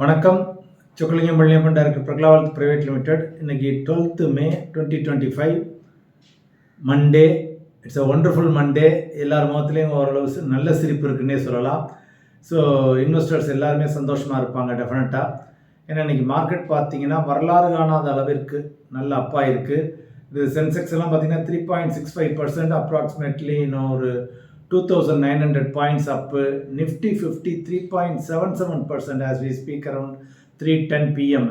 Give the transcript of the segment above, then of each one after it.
வணக்கம். சொக்கலிங்கம் பழனியப்பன் டைரக்டர் பிரகலாவல்த் private limited இன்னைக்கு twelfth May twenty twenty five Monday it's a wonderful Monday எல்லார் முகத்துலேயும் ஓரளவு நல்ல சிரிப்பு இருக்குன்னே சொல்லலாம். ஸோ இன்வெஸ்டர்ஸ் எல்லாருமே சந்தோஷமாக இருப்பாங்க டெஃபினட்டாக ஏன்னா இன்னைக்கு மார்க்கெட் பார்த்தீங்கன்னா வரலாறு காணாத அளவிற்கு நல்ல அப்பா இருக்குது இது சென்செக்ஸ் எல்லாம் பார்த்தீங்கன்னா three point six five percent approximately இன்னும் ஒரு two thousand nine hundred points up Nifty fifty three point seven seven percent as we speak around three ten PM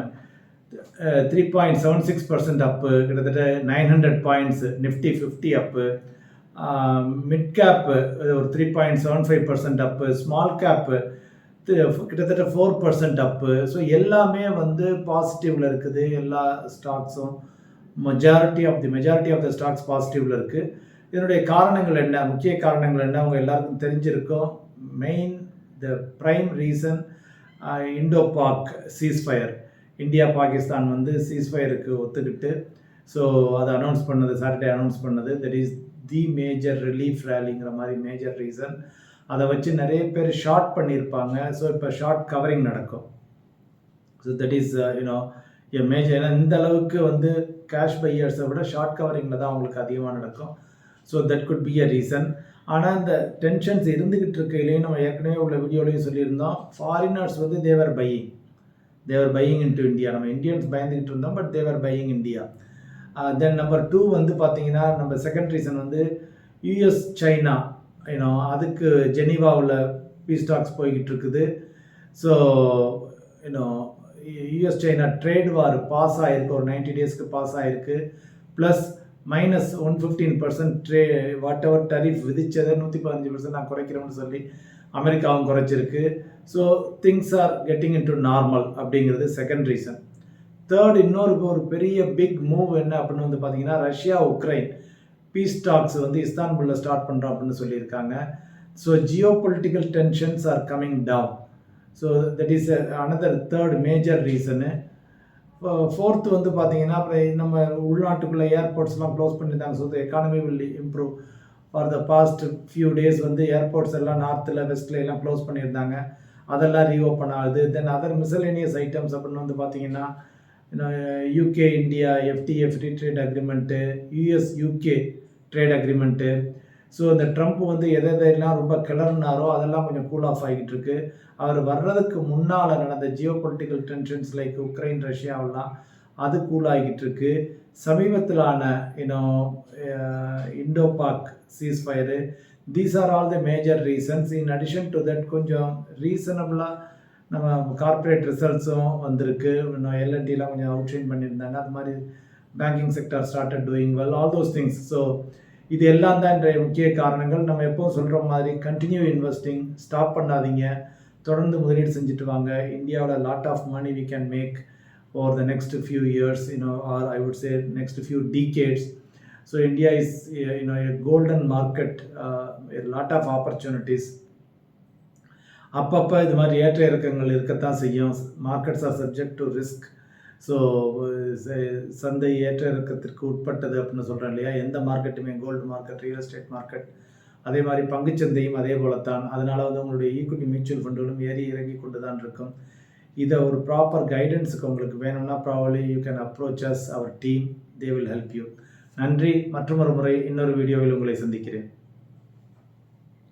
three point seven six percent up கிட்டத்தட்ட nine hundred points Nifty fifty up mid cap ஒரு three point seven five percent up small cap கிட்டத்தட்ட four percent up so எல்லாமே வந்து பாசிட்டிவில் இருக்குது. எல்லா ஸ்டாக்ஸும் majority of the majority of the stocks பாசிட்டிவில் இருக்குது இதனுடைய காரணங்கள் என்ன? முக்கிய காரணங்கள் என்ன? அவங்க எல்லாருக்கும் தெரிஞ்சிருக்கும். Main the prime reason Indo Pak ceasefire India Pakistan வந்து சீஸ்ஃபயருக்கு ஒத்துக்கிட்டு ஸோ அதை அனௌன்ஸ் பண்ணது சாட்டர்டே அனௌன்ஸ் பண்ணது. That is the major relief ரேலிங்கிற மாதிரி மேஜர் ரீசன் அதை வச்சு நிறைய பேர் ஷார்ட் பண்ணியிருப்பாங்க. ஸோ இப்போ ஷார்ட் கவரிங் நடக்கும். So that is you know a major ஏன்னா இந்த அளவுக்கு வந்து கேஷ் பையர்ஸை விட ஷார்ட் கவரிங்கில் தான் அவங்களுக்கு அதிகமாக நடக்கும். So that could be a reason ஆனால் இந்த டென்ஷன்ஸ் இருந்துக்கிட்டு இருக்கையிலேயே நம்ம ஏற்கனவே உள்ள வீடியோலையும் சொல்லியிருந்தோம். ஃபாரினர்ஸ் வந்து they were buying they were buying into India நம்ம இந்தியன்ஸ் பயந்துக்கிட்டு இருந்தோம் but they were buying India then number two வந்து பார்த்தீங்கன்னா நம்ம செகண்ட் ரீசன் வந்து யூஎஸ் சைனா யூனோ அதுக்கு ஜெனீவாவில் பீஸ் டாக்ஸ் போய்கிட்டு இருக்குது. So you know US China trade war pause ஆகிருக்கு ஒரு நைன்டி டேஸ்க்கு பாஸ் ஆகிருக்கு plus minus one fifteen percent tray whatever tariff விதித்ததை நூற்றி பதினஞ்சு பர்சன்ட் நான் குறைக்கிறோம்னு சொல்லி அமெரிக்காவும் குறைச்சிருக்கு. So things are getting into normal அப்படிங்கிறது செகண்ட் ரீசன் தேர்ட் இன்னொரு ஒரு பெரிய பிக் மூவ் என்ன அப்படின்னு வந்து பார்த்தீங்கன்னா ரஷ்யா உக்ரைன் பீஸ் டாக்ஸ் வந்து இஸ்தான்புல்ல ஸ்டார்ட் பண்ணுறோம் அப்படின்னு சொல்லியிருக்காங்க. So geopolitical tensions are coming down so that is another third major reason fourth வந்து பார்த்தீங்கன்னா அப்புறம் நம்ம உள்நாட்டுக்குள்ளே ஏர்போர்ட்ஸ்லாம் க்ளோஸ் பண்ணியிருந்தாங்க so economy will improve for the past few days வந்து ஏர்போர்ட்ஸ் எல்லாம் நார்த்தில் வெஸ்ட்டில் எல்லாம் க்ளோஸ் பண்ணியிருந்தாங்க. அதெல்லாம் ரீஓப்பன் ஆகுது. தென் அதர் மிசலேனியஸ் ஐட்டம்ஸ் அப்படின்னு வந்து பார்த்தீங்கன்னா UK India FTA free trade agreement US UK trade agreement so இந்த ட்ரம்ப் வந்து எதை எதெல்லாம் ரொம்ப கிளறினாரோ அதெல்லாம் கொஞ்சம் கூல் ஆஃப் ஆகிட்டு இருக்கு அவர் வர்றதுக்கு முன்னால் நடந்த geopolitical tensions like Ukraine ரஷ்யாவெல்லாம் அது கூல் ஆகிட்டு இருக்கு சமீபத்திலான இன்னும் Indo Pak ceasefire these are all the major reasons in addition to that கொஞ்சம் ரீசனபிளாக நம்ம கார்ப்பரேட் ரிசல்ட்ஸும் வந்திருக்கு. இன்னும் எல்என்டிலாம் கொஞ்சம் அவுட்ஷைன் பண்ணியிருந்தாங்க. அது மாதிரி banking sector started doing well all those things so இது எல்லாம் தான் இன்றைய முக்கிய காரணங்கள். நம்ம எப்பவும் சொல்கிற மாதிரி கண்டினியூ இன்வெஸ்டிங் ஸ்டாப் பண்ணாதீங்க. தொடர்ந்து முதலீடு செஞ்சுட்டு வாங்க. இந்தியாவில் lot of money we can make over the next few years you know or I would say next few decades so India is you know a golden market lot of opportunities அப்பப்போ இது மாதிரி ஏற்ற இறக்கங்கள் இருக்கத்தான் செய்யும். Markets are subject to risk so eh, சந்தை ஏற்ற இறக்கத்திற்கு உட்பட்டது அப்படின்னு சொல்கிறேன் இல்லையா? எந்த மார்க்கெட்டுமே gold market real estate market அதே மாதிரி பங்குச்சந்தையும் அதே போலத்தான். அதனால் வந்து உங்களுடைய ஈக்குவிட்டி மியூச்சுவல் ஃபண்டுகளும் ஏறி இறங்கி கொண்டு தான் இருக்கும். இதை ஒரு ப்ராப்பர் கைடன்ஸுக்கு உங்களுக்கு வேணும்னா probably you can approach us our team they will help you நன்றி மற்றொரு முறை இன்னொரு வீடியோவில் உங்களை சந்திக்கிறேன்.